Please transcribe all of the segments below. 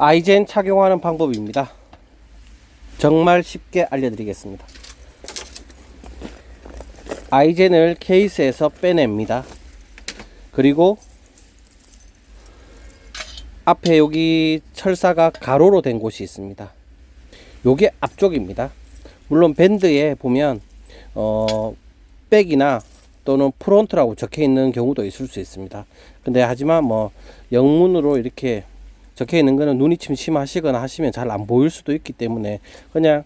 아이젠 착용하는 방법입니다. 정말 쉽게 알려드리겠습니다. 아이젠을 케이스에서 빼냅니다. 그리고 앞에 여기 철사가 가로로 된 곳이 있습니다. 요게 앞쪽입니다. 물론 밴드에 보면 어 백이나 또는 프론트라고 적혀 있는 경우도 있을 수 있습니다. 근데 하지만 뭐 영문으로 이렇게 적혀 있는 거는 눈이 침침하시거나 하시면 잘 안 보일 수도 있기 때문에 그냥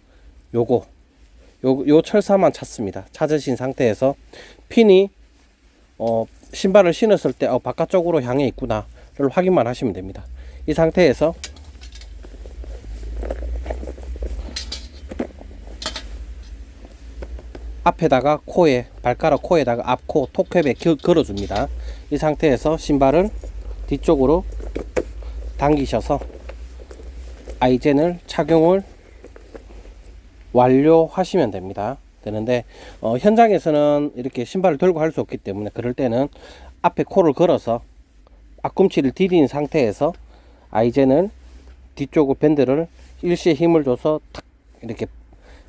요거 요, 요 철사만 찾습니다. 찾으신 상태에서 핀이 어, 신발을 신었을 때 어, 바깥쪽으로 향해 있구나를 확인만 하시면 됩니다. 이 상태에서 앞에다가 코에 발가락 코에다가 앞코 톡캡에 겨- 걸어줍니다. 이 상태에서 신발을 뒤쪽으로 당기셔서 아이젠을 착용을 완료하시면 됩니다. 되는데 어, 현장에서는 이렇게 신발을 들고 할 수 없기 때문에 그럴 때는 앞에 코를 걸어서 앞꿈치를 디딘 상태에서 아이젠을 뒤쪽으로 밴드를 일시에 힘을 줘서 탁 이렇게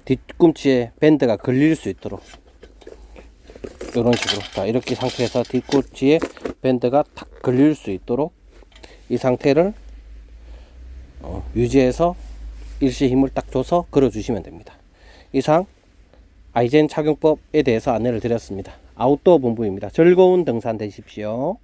뒤꿈치에 밴드가 걸릴 수 있도록 이런 식으로 자 이렇게 상태에서 뒤꿈치에 밴드가 탁 걸릴 수 있도록 이 상태를 어, 유지해서 일시 힘을 딱 줘서 걸어 주시면 됩니다. 이상 아이젠 착용법에 대해서 안내를 드렸습니다. 아웃도어 본부입니다. 즐거운 등산 되십시오